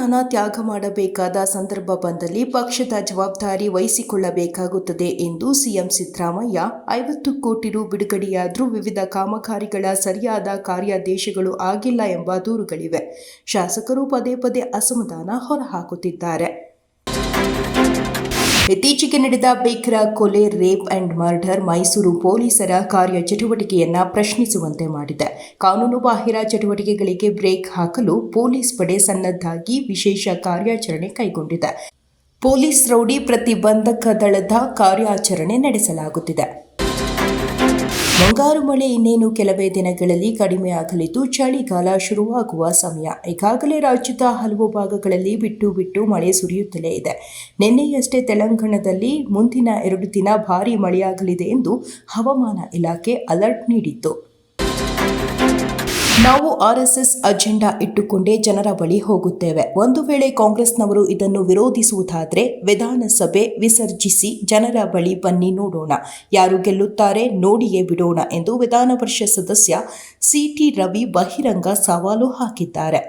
ಸ್ಥಾನ ತ್ಯಾಗ ಮಾಡಬೇಕಾದ ಸಂದರ್ಭ ಬಂದಲ್ಲಿ ಪಕ್ಷದ ಜವಾಬ್ದಾರಿ ವಹಿಸಿಕೊಳ್ಳಬೇಕಾಗುತ್ತದೆ ಎಂದು ಸಿಎಂ ಸಿದ್ದರಾಮಯ್ಯ ಐವತ್ತು ಕೋಟಿ ರು ಬಿಡುಗಡೆಯಾದರೂ ವಿವಿಧ ಕಾಮಗಾರಿಗಳ ಸರಿಯಾದ ಕಾರ್ಯಾದೇಶಗಳು ಆಗಿಲ್ಲ ಎಂಬ ದೂರುಗಳಿವೆ. ಶಾಸಕರು ಪದೇ ಪದೇ ಅಸಮಾಧಾನ ಹೊರಹಾಕುತ್ತಿದ್ದಾರೆ. ಇತ್ತೀಚೆಗೆ ನಡೆದ ಬೇಕರ, ಕೊಲೆ, ರೇಪ್ ಅಂಡ್ ಮರ್ಡರ್ ಮೈಸೂರು ಪೊಲೀಸರ ಕಾರ್ಯಚಟುವಟಿಕೆಯನ್ನ ಪ್ರಶ್ನಿಸುವಂತೆ ಮಾಡಿದೆ. ಕಾನೂನು ಬಾಹಿರ ಚಟುವಟಿಕೆಗಳಿಗೆ ಬ್ರೇಕ್ ಹಾಕಲು ಪೊಲೀಸ್ ಪಡೆ ಸನ್ನದ್ಧಾಗಿ ವಿಶೇಷ ಕಾರ್ಯಾಚರಣೆ ಕೈಗೊಂಡಿದೆ. ಪೊಲೀಸ್ ರೌಡಿ ಪ್ರತಿಬಂಧಕ ದಳದ ಕಾರ್ಯಾಚರಣೆ ನಡೆಸಲಾಗುತ್ತಿದೆ. ಮುಂಗಾರು ಮಳೆ ಇನ್ನೇನು ಕೆಲವೇ ದಿನಗಳಲ್ಲಿ ಕಡಿಮೆಯಾಗಲಿದ್ದು ಚಳಿಗಾಲ ಶುರುವಾಗುವ ಸಮಯ. ಈಗಾಗಲೇ ರಾಜ್ಯದ ಹಲವು ಭಾಗಗಳಲ್ಲಿ ಬಿಟ್ಟು ಬಿಟ್ಟು ಮಳೆ ಸುರಿಯುತ್ತಲೇ ಇದೆ. ನಿನ್ನೆಯಷ್ಟೇ ತೆಲಂಗಾಣದಲ್ಲಿ ಮುಂದಿನ ಎರಡು ದಿನ ಭಾರೀ ಮಳೆಯಾಗಲಿದೆ ಎಂದು ಹವಾಮಾನ ಇಲಾಖೆ ಅಲರ್ಟ್ ನೀಡಿತ್ತು. ನಾವು ಆರ್ಎಸ್ಎಸ್ ಅಜೆಂಡಾ ಇಟ್ಟುಕೊಂಡೇ ಜನರ ಬಳಿ ಹೋಗುತ್ತೇವೆ. ಒಂದು ವೇಳೆ ಕಾಂಗ್ರೆಸ್ನವರು ಇದನ್ನು ವಿರೋಧಿಸುವುದಾದರೆ ವಿಧಾನಸಭೆ ವಿಸರ್ಜಿಸಿ ಜನರ ಬಳಿ ಬನ್ನಿ ನೋಡೋಣ. ಯಾರು ಗೆಲ್ಲುತ್ತಾರೆ ನೋಡಿಯೇ ಬಿಡೋಣ ಎಂದು ವಿಧಾನ ಪರಿಷತ್ ಸದಸ್ಯ ಸಿಟಿ ರವಿ ಬಹಿರಂಗ ಸವಾಲು ಹಾಕಿದ್ದಾರೆ.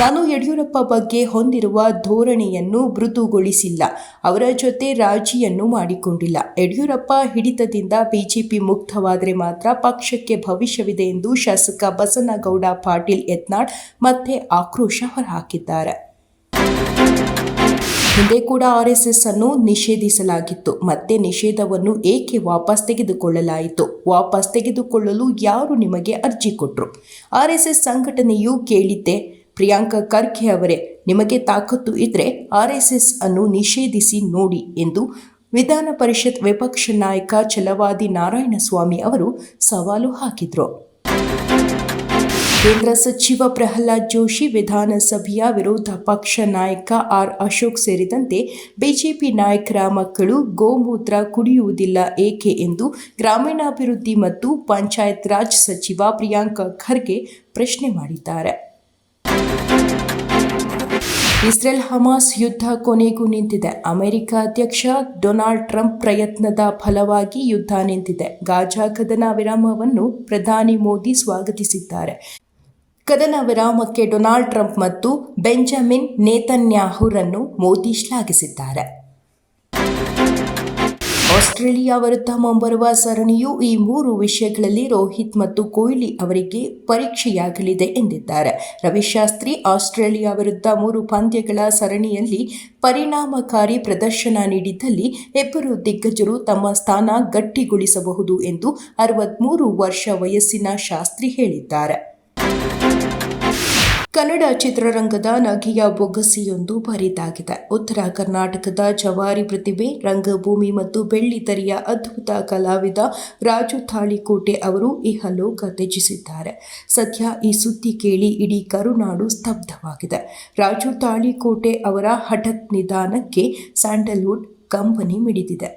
ನಾನು ಯಡಿಯೂರಪ್ಪ ಬಗ್ಗೆ ಹೊಂದಿರುವ ಧೋರಣೆಯನ್ನು ಮೃದುಗೊಳಿಸಿಲ್ಲ. ಅವರ ಜೊತೆ ರಾಜಿಯನ್ನು ಮಾಡಿಕೊಂಡಿಲ್ಲ. ಯಡಿಯೂರಪ್ಪ ಹಿಡಿತದಿಂದ ಬಿಜೆಪಿ ಮುಕ್ತವಾದರೆ ಮಾತ್ರ ಪಕ್ಷಕ್ಕೆ ಭವಿಷ್ಯವಿದೆ ಎಂದು ಶಾಸಕ ಬಸನಗೌಡ, ಪಾಟೀಲ್ ಯತ್ನಾಳ್ ಮತ್ತೆ ಆಕ್ರೋಶ ಹೊರಹಾಕಿದ್ದಾರೆ. ಹಿಂದೆ ಕೂಡ ಆರ್ಎಸ್ಎಸ್ ಅನ್ನು ನಿಷೇಧಿಸಲಾಗಿತ್ತು. ಮತ್ತೆ ನಿಷೇಧವನ್ನು ಏಕೆ ವಾಪಸ್ ತೆಗೆದುಕೊಳ್ಳಲಾಯಿತು? ವಾಪಸ್ ತೆಗೆದುಕೊಳ್ಳಲು ಯಾರು ನಿಮಗೆ ಅರ್ಜಿ ಕೊಟ್ಟರು ಆರ್ಎಸ್ಎಸ್ ಸಂಘಟನೆಯು ಕೇಳಿದ್ದೆ. ಪ್ರಿಯಾಂಕ ಖರ್ಗೆ ಅವರೇ. ನಿಮಗೆ ತಾಕತ್ತು ಇದ್ರೆ ಎಸ್ ಅನ್ನು ನಿಷೇಧಿಸಿ ನೋಡಿ ಎಂದು ವಿಧಾನ ಪರಿಷತ್ ವಿಪಕ್ಷ ನಾಯಕ ಛಲವಾದಿ ನಾರಾಯಣಸ್ವಾಮಿ ಅವರು ಸವಾಲು ಹಾಕಿದರು. ಕೇಂದ್ರ ಸಚಿವ ಪ್ರಹ್ಲಾದ್ ಜೋಶಿ ವಿಧಾನಸಭೆಯ ವಿರೋಧ ಪಕ್ಷ ನಾಯಕ ಆರ್ ಅಶೋಕ್ ಸೇರಿದಂತೆ ಬಿಜೆಪಿ ನಾಯಕರ ಮಕ್ಕಳು ಗೋಮೂತ್ರ ಕುಡಿಯುವುದಿಲ್ಲ ಏಕೆ ಎಂದು ಗ್ರಾಮೀಣಾಭಿವೃದ್ಧಿ ಮತ್ತು ಪಂಚಾಯತ್ ರಾಜ್ ಸಚಿವ ಪ್ರಿಯಾಂಕ ಖರ್ಗೆ ಪ್ರಶ್ನೆ ಮಾಡಿದ್ದಾರೆ. ಇಸ್ರೇಲ್ ಹಮಾಸ್ ಯುದ್ಧ ಕೊನೆಗೂ ನಿಂತಿದೆ. ಅಮೆರಿಕ ಅಧ್ಯಕ್ಷ ಡೊನಾಲ್ಡ್ ಟ್ರಂಪ್ ಪ್ರಯತ್ನದ ಫಲವಾಗಿ ಯುದ್ಧ ನಿಂತಿದೆ. ಗಾಜಾ ಕದನ ವಿರಾಮವನ್ನು ಪ್ರಧಾನಿ ಮೋದಿ ಸ್ವಾಗತಿಸಿದ್ದಾರೆ. ಕದನ ವಿರಾಮಕ್ಕೆ ಡೊನಾಲ್ಡ್ ಟ್ರಂಪ್ ಮತ್ತು ಬೆಂಜಮಿನ್ ನೇತನ್ಯಾಹುರನ್ನು ಮೋದಿ ಶ್ಲಾಘಿಸಿದ್ದಾರೆ. ಆಸ್ಟ್ರೇಲಿಯಾ ವಿರುದ್ಧ ಮುಂಬರುವ ಸರಣಿಯು ಈ ಮೂರು ವಿಷಯಗಳಲ್ಲಿ ರೋಹಿತ್ ಮತ್ತು ಕೊಹ್ಲಿ ಅವರಿಗೆ ಪರೀಕ್ಷೆಯಾಗಲಿದೆ ಎಂದಿದ್ದಾರೆ. ರವಿಶಾಸ್ತ್ರಿ ಆಸ್ಟ್ರೇಲಿಯಾ ವಿರುದ್ಧ ಮೂರು ಪಂದ್ಯಗಳ ಸರಣಿಯಲ್ಲಿ ಪರಿಣಾಮಕಾರಿ ಪ್ರದರ್ಶನ ನೀಡಿದ್ದಲ್ಲಿ ಇಬ್ಬರು ದಿಗ್ಗಜರು ತಮ್ಮ ಸ್ಥಾನ ಗಟ್ಟಿಗೊಳಿಸಬಹುದು ಎಂದು ಅರವತ್ಮೂರು ವರ್ಷ ವಯಸ್ಸಿನ ಶಾಸ್ತ್ರಿ ಹೇಳಿದ್ದಾರೆ. ಕನ್ನಡ ಚಿತ್ರರಂಗದ ನಗೆಯ ಬೊಗಸಿಯೊಂದು ಬರಿದಾಗಿದೆ. ಉತ್ತರ ಕರ್ನಾಟಕದ ಜವಾರಿ ಪ್ರತಿಭೆ, ರಂಗಭೂಮಿ ಮತ್ತು ಬೆಳ್ಳಿತೆರೆಯ ಅದ್ಭುತ ಕಲಾವಿದ ರಾಜು ತಾಳಿಕೋಟೆ ಅವರು ಇಹಲೋಕ ತ್ಯಜಿಸಿದ್ದಾರೆ. ಸದ್ಯ ಈ ಸುದ್ದಿ ಕೇಳಿ ಇಡೀ ಕರುನಾಡು ಸ್ತಬ್ಧವಾಗಿದೆ. ರಾಜು ತಾಳಿಕೋಟೆ ಅವರ ಹಠತ್ ನಿಧಾನಕ್ಕೆ ಸ್ಯಾಂಡಲ್ವುಡ್ ಕಂಪನಿ ಮಿಡಿದಿದೆ.